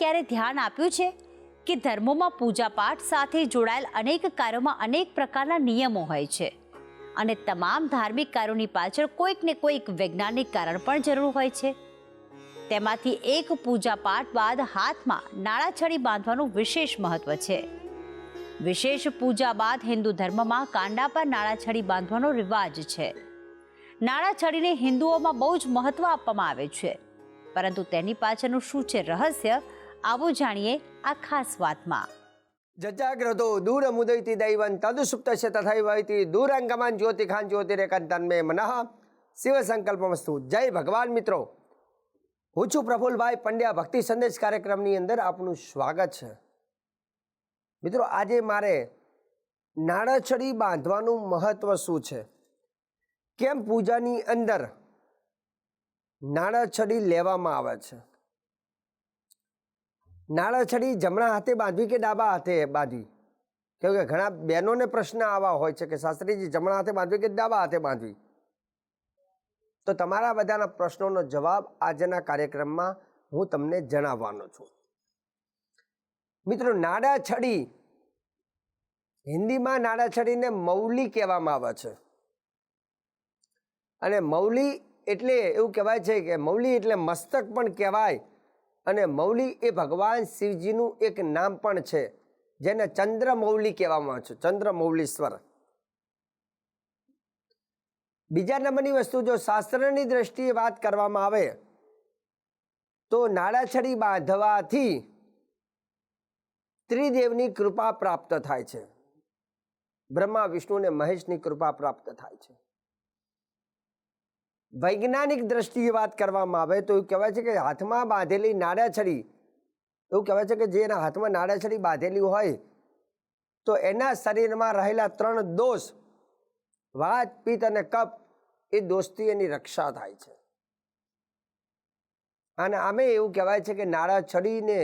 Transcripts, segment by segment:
ક્યારે ધ્યાન આપ્યું છે? કે ધર્મોમાં પૂજાપાઠ સાથે જોડાયેલ અનેક કાર્યોમાં અનેક પ્રકારના નિયમો હોય છે. અને તમામ ધાર્મિક કાર્યોની પાછળ કોઈક ને કોઈક વૈજ્ઞાનિક કારણ પણ જરૂર હોય છે. તેમાંથી એક પૂજાપાઠ બાદ હાથમાં નાળાછડી બાંધવાનું વિશેષ મહત્વ છે. વિશેષ પૂજા બાદ હિન્દુ ધર્મમાં કાંડા પર નાળાછડી બાંધવાનો રિવાજ છે. નાળાછડીને હિન્દુઓમાં બહુ જ મહત્વ આપવામાં આવે છે. પરંતુ તેની પાછળનું શું છે રહસ્ય? આવું જાણીએ આ ખાસ વાતમાં. જજાગ્રતો દૂરમુદૈતિ દૈવં તદુસુપ્તસ્ય તથૈવૈતિ દૂરંગમન જ્યોતિખાન જ્યોતિરેકંતન મે મનઃ. શિવ સંકલ્પમસ્તુ. જય ભગવાન મિત્રો. હું છું પ્રફુલભાઈ પંડ્યા. ભક્તિ સંદેશ કાર્યક્રમની અંદર આપનું સ્વાગત છે. મિત્રો, આજે મારે નાળછડી બાંધવાનું મહત્વ શું છે? કેમ પૂજાની અંદર નાળછડી લેવામાં આવે છે? નાળાછડી જમણા હાથે બાંધવી કે ડાબા હાથે બાંધવી? કેમ કે ઘણા બહેનોને પ્રશ્ન આવા હોય છે કે શાસ્ત્રીજી જમણા હાથે બાંધવી કે ડાબા હાથે બાંધવી? તો તમારા બધાના પ્રશ્નોનો જવાબ આજના કાર્યક્રમમાં હું તમને જણાવવાનો છું. મિત્રો નાડાછડી હિન્દીમાં નાડાછડીને મૌલી કહેવામાં આવે છે. અને મૌલી એટલે એવું કહેવાય છે કે મૌલી એટલે મસ્તક પણ કહેવાય અને મૌલી એ ભગવાન શિવજીનું એક નામ પણ છે, જેને ચંદ્રમૌલી કહેવામાં આવે છે, ચંદ્રમૌલીશ્વર. બીજા નંબરની વસ્તુ, જો શાસ્ત્રની દ્રષ્ટિએ વાત કરવામાં આવે, તો નાળાછડી બાંધવાથી ત્રિદેવની કૃપા પ્રાપ્ત થાય છે. બ્રહ્મા, વિષ્ણુ અને મહેશની કૃપા પ્રાપ્ત થાય છે. વૈજ્ઞાનિક દ્રષ્ટિએ વાત કરવામાં આવે તો એવું કહેવાય છે કે હાથમાં બાંધેલી નાડાછડી એવું કહેવાય છે કે જે એના હાથમાં નાડાછડી બાંધેલી હોય, તો એના શરીરમાં રહેલા ત્રણ દોષ, વાત, પિત્ત અને કપ એ દોષથી એની રક્ષા થાય છે. અને આમે એવું કહેવાય છે કે નાળાછડીને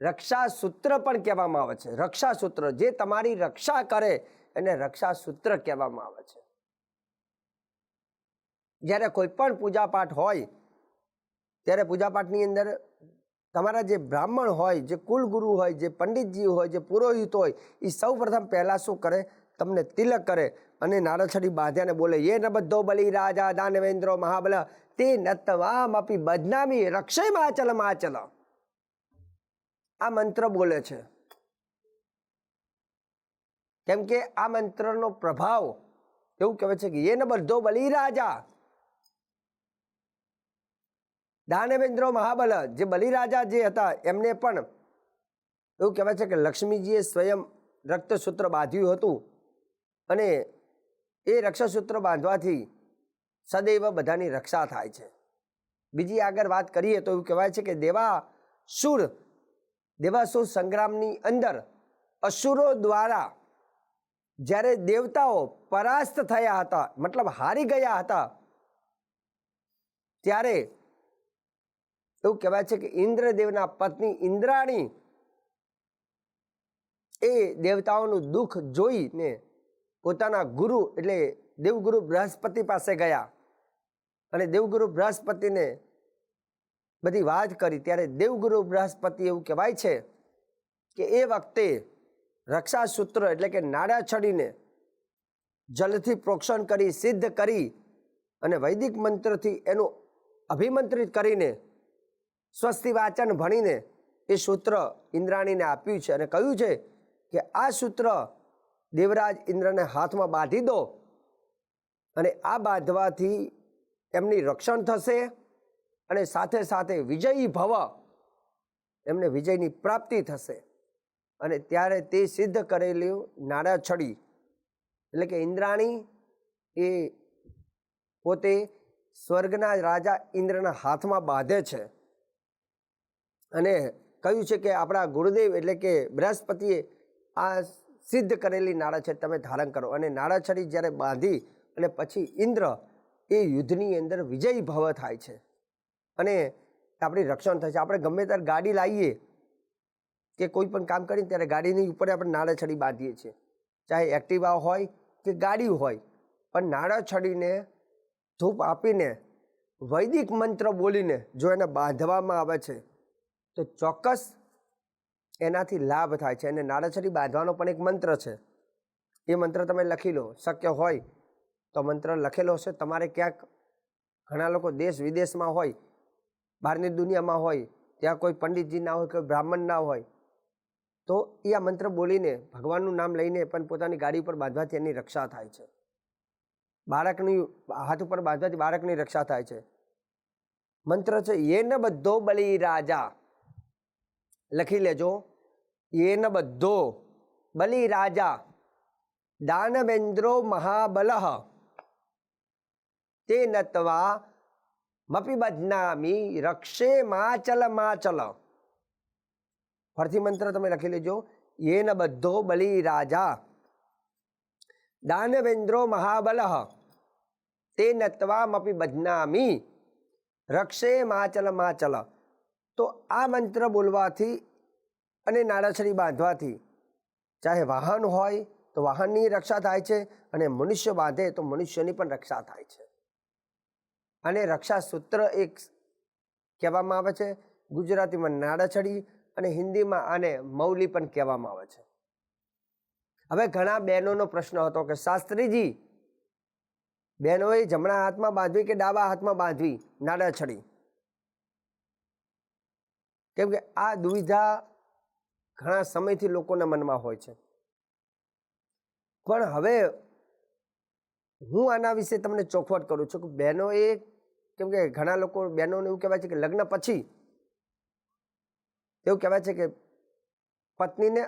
રક્ષા સૂત્ર પણ કહેવામાં આવે છે. રક્ષા સૂત્ર જે તમારી રક્ષા કરે, એને રક્ષા સૂત્ર કહેવામાં આવે છે. જ્યારે કોઈ પણ પૂજાપાઠ હોય, ત્યારે પૂજાપાઠની અંદર તમારા જે બ્રાહ્મણ હોય, જે કુલગુરુ હોય, જે પંડિતજી હોય, જે પુરોહિત હોય એ સૌ પ્રથમ પહેલાં શું કરે? તમને તિલક કરે અને નારછડી બાંધ્યાને બોલે એ ન બધો બલિ રાજા દાનવેન્દ્રો મહાબલ, તે નતવામ આપી બદનામી રક્ષય માચલ માચલ. આ મંત્ર બોલે છે. કેમ કે આ મંત્રનો પ્રભાવ એવું કહેવાય છે કે એ ન બધો બલિ રાજા દાનવેન્દ્રો મહાબલ, જે બલિરાજા જે હતા, એમને પણ એવું કહેવાય છે કે લક્ષ્મીજીએ સ્વયં રક્તસૂત્ર બાંધ્યું હતું અને એ રક્ષસૂત્ર બાંધવાથી સદૈવ બધાની રક્ષા થાય છે. બીજી આગળ વાત કરીએ તો એવું કહેવાય છે કે દેવાસુર દેવાસુર સંગ્રામની અંદર અસુરો દ્વારા જ્યારે દેવતાઓ પરાસ્ત થયા હતા, મતલબ હારી ગયા હતા, ત્યારે એવું કહેવાય છે કે ઇન્દ્રદેવના પત્ની ઇન્દ્રાણી એ દેવતાઓનું દુઃખ જોઈને પોતાના ગુરુ એટલે દેવગુરુ બૃહસ્પતિ પાસે ગયા. અને દેવગુરુ બૃહસ્પતિને બધી વાત કરી. ત્યારે દેવગુરુ બૃહસ્પતિ એવું કહેવાય છે કે એ વખતે રક્ષાસૂત્ર એટલે કે નાડા છડીને જલથી પ્રોક્ષણ કરી, સિદ્ધ કરી અને વૈદિક મંત્રથી એનું અભિમંત્રિત કરીને સ્વસ્તિ વાચન ભણીને એ સૂત્ર ઇન્દ્રાણીને આપ્યું છે અને કહ્યું છે કે આ સૂત્ર દેવરાજ ઇન્દ્રને હાથમાં બાંધી દો અને આ બાંધવાથી એમની રક્ષણ થશે અને સાથે સાથે વિજયી ભવ એમને વિજયની પ્રાપ્તિ થશે. અને ત્યારે તે સિદ્ધ કરેલું નાડાછડી એટલે કે ઇન્દ્રાણી, એ પોતે સ્વર્ગના રાજા ઇન્દ્રના હાથમાં બાંધે છે. અને કહ્યું છે કે આપણા ગુરુદેવ એટલે કે બૃહસ્પતિએ આ સિદ્ધ કરેલી નાળાછડી તમે ધારણ કરો. અને નાળાછડી જ્યારે બાંધી અને પછી ઇન્દ્ર એ યુદ્ધની અંદર વિજયી ભવ થાય છે. અને આપણી રક્ષણ થાય છે. આપણે ગમે ત્યારે ગાડી લાવીએ કે કોઈ પણ કામ કરીએ ત્યારે ગાડીની ઉપર આપણે નાળાછડી બાંધીએ છીએ. ચાહે એક્ટિવા હોય કે ગાડી હોય. પણ નાળાછડીને ધૂપ આપીને વૈદિક મંત્ર બોલીને જો એને બાંધવામાં આવે છે તો ચોક્કસ એનાથી લાભ થાય છે અને નાળાછરી બાંધવાનો પણ એક મંત્ર છે. એ મંત્ર તમે લખી લો, શક્ય હોય તો મંત્ર લખેલો હશે. તમારે ક્યાંક ઘણા લોકો દેશ વિદેશમાં હોય, બહારની દુનિયામાં હોય, ત્યાં કોઈ પંડિતજી ના હોય, કોઈ બ્રાહ્મણ ના હોય, તો એ આ મંત્ર બોલીને, ભગવાનનું નામ લઈને પણ પોતાની ગાડી ઉપર બાંધવાથી એની રક્ષા થાય છે. બાળકની હાથ ઉપર બાંધવાથી બાળકની રક્ષા થાય છે. મંત્ર છે એ ન બધો બલી રાજા લખી લેજો. એ ન બધો બલી રાજા દાનવેન્દ્રો મહાબલઃ તે નત્વા મપી બદનામી રક્ષે માચલ માચલ. ફરીથી મંત્ર તમે લખી લેજો. એ ન બધો બલી રાજા દાનવેન્દ્રો મહાબલઃ તે નત્વામપી બદનામી રક્ષે માચલ માચલ. તો આ મંત્ર બોલવાથી અને નાળાછડી બાંધવાથી ચાહે વાહન હોય તો વાહનની રક્ષા થાય છે અને મનુષ્ય બાંધે તો મનુષ્યની પણ રક્ષા થાય છે. અને રક્ષા સૂત્ર એક કહેવામાં આવે છે. ગુજરાતીમાં નાળાછડી અને હિન્દીમાં આને મૌલી પણ કહેવામાં આવે છે. હવે ઘણા બહેનોનો પ્રશ્ન હતો કે, શાસ્ત્રીજી, બહેનોએ જમણા હાથમાં બાંધવી કે ડાબા હાથમાં બાંધવી? નાળાછડી કેમ કે આ દુવિધા ઘણા સમયથી લોકોના મનમાં હોય છે. પણ હવે હું આના વિશે તમને ચોખવટ કરું છું કે બહેનો એ કેમ કે ઘણા લોકો બહેનોને એવું કહેવાય છે કે લગ્ન પછી એવું કહેવાય છે કે પત્નીને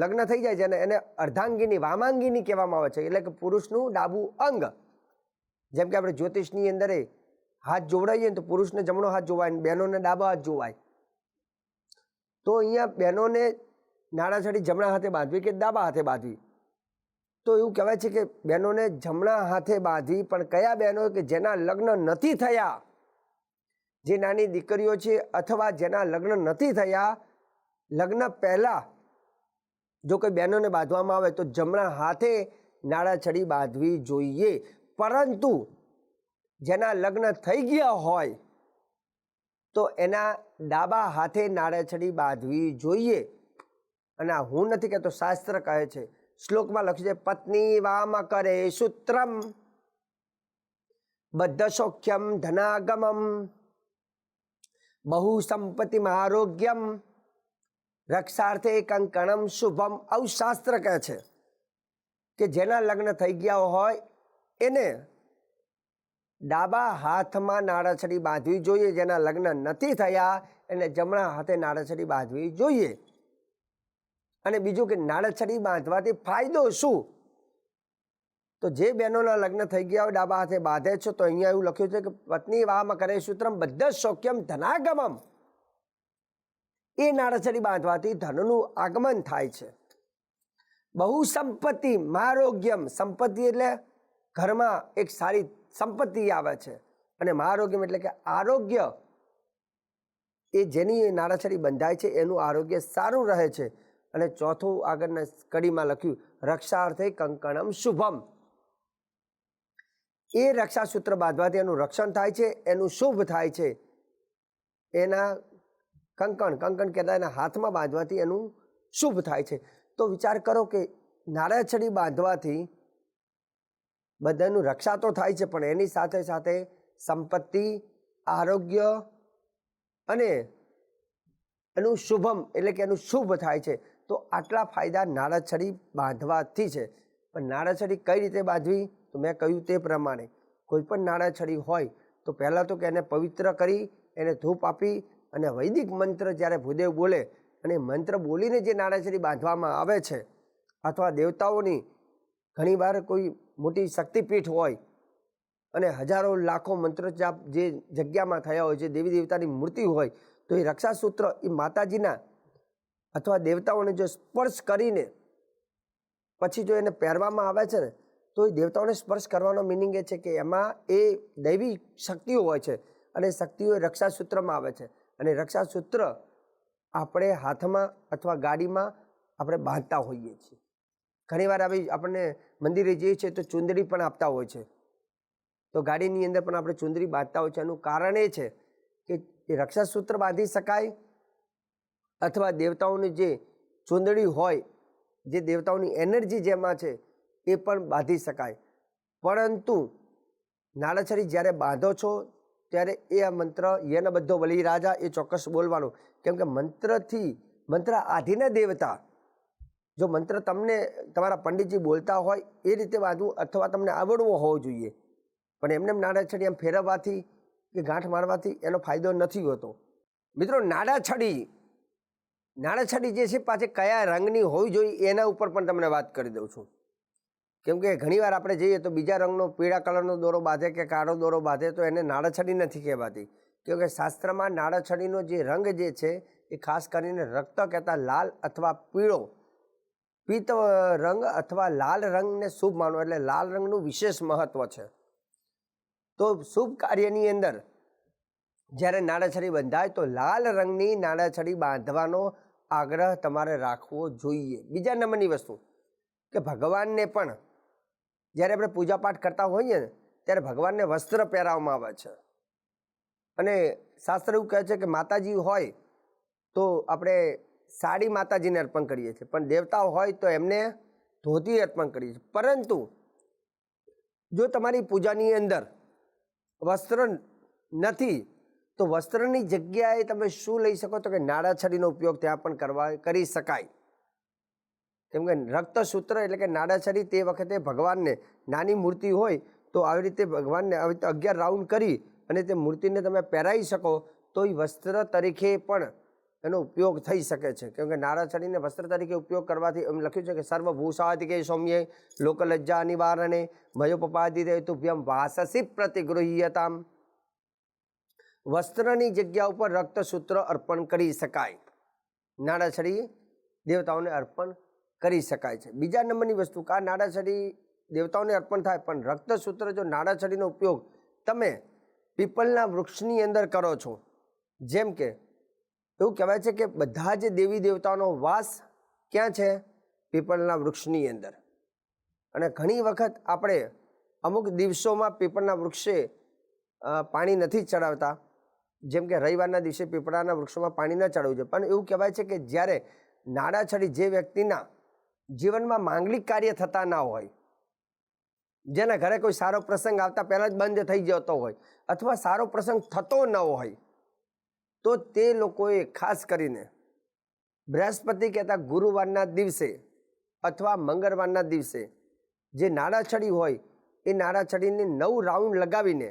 લગ્ન થઈ જાય છે અને એને અર્ધાંગીની, વામાંગીની કહેવામાં આવે છે. એટલે કે પુરુષનું ડાબું અંગ. જેમ કે આપણે જ્યોતિષની અંદર હાથ જોવડાવીએ ને તો પુરુષને જમણો હાથ જોવાય ને બહેનોને ડાબા હાથ જોવાય. તો અહીંયા બહેનોને નાણાછડી જમણા હાથે બાંધવી કે ડાબા હાથે બાંધવી? તો એવું કહેવાય છે કે બહેનોને જમણા હાથે બાંધવી પણ કયા બહેનો કે જેના લગ્ન નથી થયા? જે નાની દીકરીઓ છે અથવા જેના લગ્ન નથી થયા, લગ્ન પહેલાં જો કોઈ બહેનોને બાંધવામાં આવે તો જમણા હાથે નાળાછડી બાંધવી જોઈએ. પરંતુ જેના લગ્ન થઈ ગયા હોય, તો એના ડાબા હાથે નાળેછડી બાંધવી જોઈએ. અને હું નથી કહેતો, શાસ્ત્ર કહે છે. શ્લોકમાં લખ્યું છે, પત્ની વામ કરે સૂત્રમ બદ્ધ સૌખ્યમ ધનાગમમ, બહુ સંપત્તિ આરોગ્યમ, રક્ષાર્થે કંકણમ શુભમ. આવું શાસ્ત્ર કહે છે કે જેના લગ્ન થઈ ગયા હોય, એને ડાબા હાથમાં નાળછડી બાંધવી જોઈએ, જેના લગ્ન નથી થયા, એને જમણા હાથે નાળછડી બાંધવી જોઈએ. અને બીજું કે નાળછડી બાંધવાથી ફાયદો શું? તો જે બહેનોના લગ્ન થઈ ગયા હોય, ડાબા હાથે બાંધે છે, તો અહીંયા એવું લખ્યું છે કે પત્ની વાહમાં કરે સૂત્રમ, બધા સૌખ્યમ ધનાગમમ. એ નાળછડી બાંધવાથી ધનનું આગમન થાય છે. બહુ સંપત્તિ મારોગ્યમ. સંપત્તિ એટલે ઘરમાં એક સારી સંપત્તિ આવે છે. અને મહારોગ્યમ એટલે કે આરોગ્ય એ જેની નારાછડી બંધાય છે, એનું આરોગ્ય સારું રહે છે. અને ચોથું આગળના કડીમાં લખ્યું, રક્ષાર્થે કંકણમ શુભમ. એ રક્ષાસૂત્ર બાંધવાથી એનું રક્ષણ થાય છે, એનું શુભ થાય છે. એના કંકણ કંકણ કહેતા એના હાથમાં બાંધવાથી એનું શુભ થાય છે. તો વિચાર કરો કે નારાછડી બાંધવાથી બધાનું રક્ષા તો થાય છે, પણ એની સાથે સાથે સંપત્તિ, આરોગ્ય અને એનું શુભમ, એટલે કે એનું શુભ થાય છે. તો આટલા ફાયદા નાળાછડી બાંધવાથી છે. પણ નાળાછડી કઈ રીતે બાંધવી? તો મેં કહ્યું તે પ્રમાણે. કોઈ પણ નાળાછડી હોય, તો પહેલાં તો કે એને પવિત્ર કરી, એને ધૂપ આપી અને વૈદિક મંત્ર જ્યારે ભૂદેવ બોલે અને મંત્ર બોલીને જે નાળાછડી બાંધવામાં આવે છે, અથવા દેવતાઓની ઘણીવાર કોઈ મોટી શક્તિપીઠ હોય અને હજારો લાખો મંત્ર જે જગ્યામાં થયા હોય છે દેવી દેવતાની મૂર્તિ હોય, તો એ રક્ષાસૂત્ર એ માતાજીના અથવા દેવતાઓને જો સ્પર્શ કરીને પછી જો એને પહેરવામાં આવે છે ને, તો એ દેવતાઓને સ્પર્શ કરવાનો મિનિંગ એ છે કે એમાં એ દૈવી શક્તિઓ હોય છે અને શક્તિઓ રક્ષાસૂત્રમાં આવે છે. અને રક્ષાસૂત્ર આપણે હાથમાં અથવા ગાડીમાં આપણે બાંધતા હોઈએ છીએ. ઘણીવાર આવી આપણને મંદિરે જઈએ છીએ તો ચુંદડી પણ આપતા હોય છે. તો ગાડીની અંદર પણ આપણે ચુંદડી બાંધતા હોય છે. એનું કારણ એ છે કે એ રક્ષાસૂત્ર બાંધી શકાય અથવા દેવતાઓની જે ચુંદડી હોય, જે દેવતાઓની એનર્જી જેમાં છે એ પણ બાંધી શકાય. પરંતુ નાળાછડી જ્યારે બાંધો છો ત્યારે એ આ મંત્ર યન બધો બલી રાજા એ ચોક્કસ બોલવાનું. કેમ કે મંત્રથી, મંત્ર આધીના દેવતા જો મંત્ર તમને તમારા પંડિતજી બોલતા હોય, એ રીતે વાંધવું અથવા તમને આવડવો હોવો જોઈએ. પણ એમને નાડા છડી એમ ફેરવવાથી કે ગાંઠ મારવાથી એનો ફાયદો નથી હોતો. મિત્રો નાળાછડી નાળાછડી જે છે પાછી કયા રંગની હોવી જોઈએ એના ઉપર પણ તમને વાત કરી દઉં છું. કેમ કે ઘણીવાર આપણે જઈએ તો બીજા રંગનો પીળા કલરનો દોરો બાંધે કે કાળો દોરો બાંધે તો એને નાળાછડી નથી કહેવાતી. કેમ કે શાસ્ત્રમાં નાળાછડીનો જે રંગ જે છે એ ખાસ કરીને રક્ત કહેતા લાલ અથવા પીળો પિત્ત રંગ અથવા લાલ રંગને શુભ માનવો એટલે લાલ રંગનું વિશેષ મહત્વ છે. તો શુભ કાર્યની અંદર જ્યારે નાળાછડી બંધાય તો લાલ રંગની નાળાછડી બાંધવાનો આગ્રહ તમારે રાખવો જોઈએ. બીજા નંબરની વસ્તુ કે ભગવાનને પણ જ્યારે આપણે પૂજાપાઠ કરતા હોઈએ ને ત્યારે ભગવાનને વસ્ત્ર પહેરાવવામાં આવે છે. અને શાસ્ત્ર એવું કહે છે કે માતાજી હોય તો આપણે સાડી માતાજીને અર્પણ કરીએ છીએ. પણ દેવતાઓ હોય તો એમને ધોતી અર્પણ કરીએ છીએ. પરંતુ જો તમારી પૂજાની અંદર વસ્ત્ર નથી, તો વસ્ત્રની જગ્યાએ તમે શું લઈ શકો? તો કે નાડાછડીનો ઉપયોગ ત્યાં પણ કરવા કરી શકાય. કેમ કે રક્તસૂત્ર એટલે કે નાડાછડી તે વખતે ભગવાનને નાની મૂર્તિ હોય તો આવી રીતે ભગવાનને આવી રીતે અગિયાર રાઉન્ડ કરી અને તે મૂર્તિને તમે પહેરાવી શકો, તો એ વસ્ત્ર તરીકે પણ એનો ઉપયોગ થઈ શકે છે. કેમ કે વસ્ત્ર તરીકે ઉપયોગ કરવાથી એમ લખ્યું છે કે સર્વભૂષાદિકે સૌમ્ય લોકલજ્જા નિવારણે મયોપપાદિ તુભ્યમ વાસસી પ્રતિગૃહ્યતામ. વસ્ત્રની જગ્યા ઉપર રક્તસૂત્ર અર્પણ કરી શકાય. નાળાછડી દેવતાઓને અર્પણ કરી શકાય છે. બીજા નંબરની વસ્તુ કા નાડાછડી દેવતાઓને અર્પણ થાય? પણ રક્તસૂત્ર જો નાળાછડીનો ઉપયોગ તમે પીપલના વૃક્ષની અંદર કરો છો, જેમ કે એવું કહેવાય છે કે બધા જ દેવી દેવતાઓનો વાસ ક્યાં છે? પીપળના વૃક્ષની અંદર. અને ઘણી વખત આપણે અમુક દિવસોમાં પીપળના વૃક્ષે પાણી નથી ચડાવતા. જેમ કે રવિવારના દિવસે પીપળાના વૃક્ષોમાં પાણી ન ચડાવવું જોઈએ. પણ એવું કહેવાય છે કે જ્યારે નાડા છડી જે વ્યક્તિના જીવનમાં માંગલિક કાર્ય થતા ના હોય, જેના ઘરે કોઈ સારો પ્રસંગ આવતા પહેલાં જ બંધ થઈ જતો હોય, અથવા સારો પ્રસંગ થતો ન હોય તો તે લોકોએ ખાસ કરીને બૃહસ્પતિ કહેતા ગુરુવારના દિવસે અથવા મંગળવારના દિવસે જે નાડાછડી હોય, એ નાડાછડીને નવ રાઉન્ડ લગાવીને,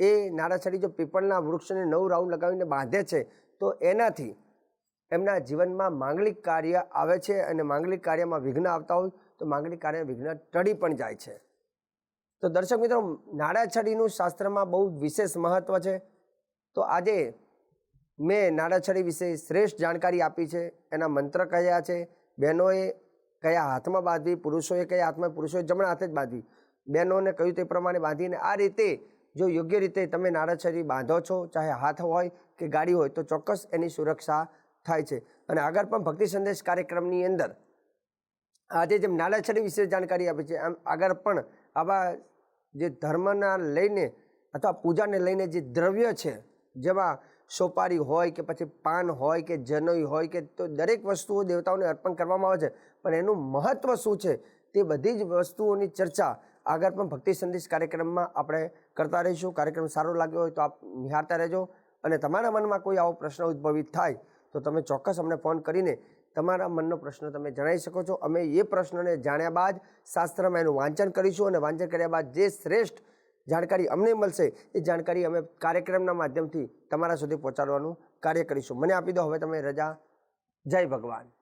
એ નાડાછડી જો પીપળના વૃક્ષને નવ રાઉન્ડ લગાવીને બાંધે છે, તો એનાથી એમના જીવનમાં માંગલિક કાર્ય આવે છે અને માંગલિક કાર્યમાં વિઘ્ન આવતા હોય, તો માંગલિક કાર્ય વિઘ્ન ટળી પણ જાય છે. તો દર્શક મિત્રો, નાડાછડીનું શાસ્ત્રમાં બહુ વિશેષ મહત્ત્વ છે. તો આજે મેં નાડાછડી વિશે શ્રેષ્ઠ જાણકારી આપી છે, એના મંત્ર કયા છે. બહેનોએ કયા હાથમાં બાંધવી, પુરુષોએ કયા હાથમાં, પુરુષોએ જમણા હાથે જ બાંધવી. બહેનોને કહ્યું તે પ્રમાણે બાંધીને આ રીતે, જો યોગ્ય રીતે તમે નાડાછડી બાંધો છો, ચાહે હાથ હોય કે ગાડી હોય, તો ચોક્કસ એની સુરક્ષા થાય છે. અને આગળ પણ ભક્તિ સંદેશ કાર્યક્રમની અંદર આજે જેમ નાડાછડી વિશે જાણકારી આપી છે, આમ આગળ પણ આવા જે ધર્મના લઈને અથવા પૂજાને લઈને જે દ્રવ્ય છે, જેમાં સોપારી હોય કે પછી પાન હોય કે જનોઈ હોય કે તો દરેક વસ્તુઓ દેવતાઓને અર્પણ કરવામાં આવે છે. પણ એનું મહત્ત્વ શું છે તે બધી જ વસ્તુઓની ચર્ચા આગળ પણ ભક્તિ સંદેશ કાર્યક્રમમાં આપણે કરતા રહીશું. કાર્યક્રમ સારો લાગ્યો હોય તો આપ નિહાળતા રહેજો અને તમારા મનમાં કોઈ આવો પ્રશ્ન ઉદ્ભવિત થાય તો તમે ચોક્કસ અમને ફોન કરીને તમારા મનનો પ્રશ્ન તમે જણાવી શકો છો. અમે એ પ્રશ્નને જાણ્યા બાદ શાસ્ત્રમાં એનું વાંચન કરીશું અને વાંચન કર્યા બાદ જે શ્રેષ્ઠ જાણકારી અમને મળશે, એ જાણકારી અમે કાર્યક્રમના માધ્યમથી તમારા સુધી પહોંચાડવાનું કાર્ય કરીશું. મને આપી દો, હવે તમે રજા. જય ભગવાન.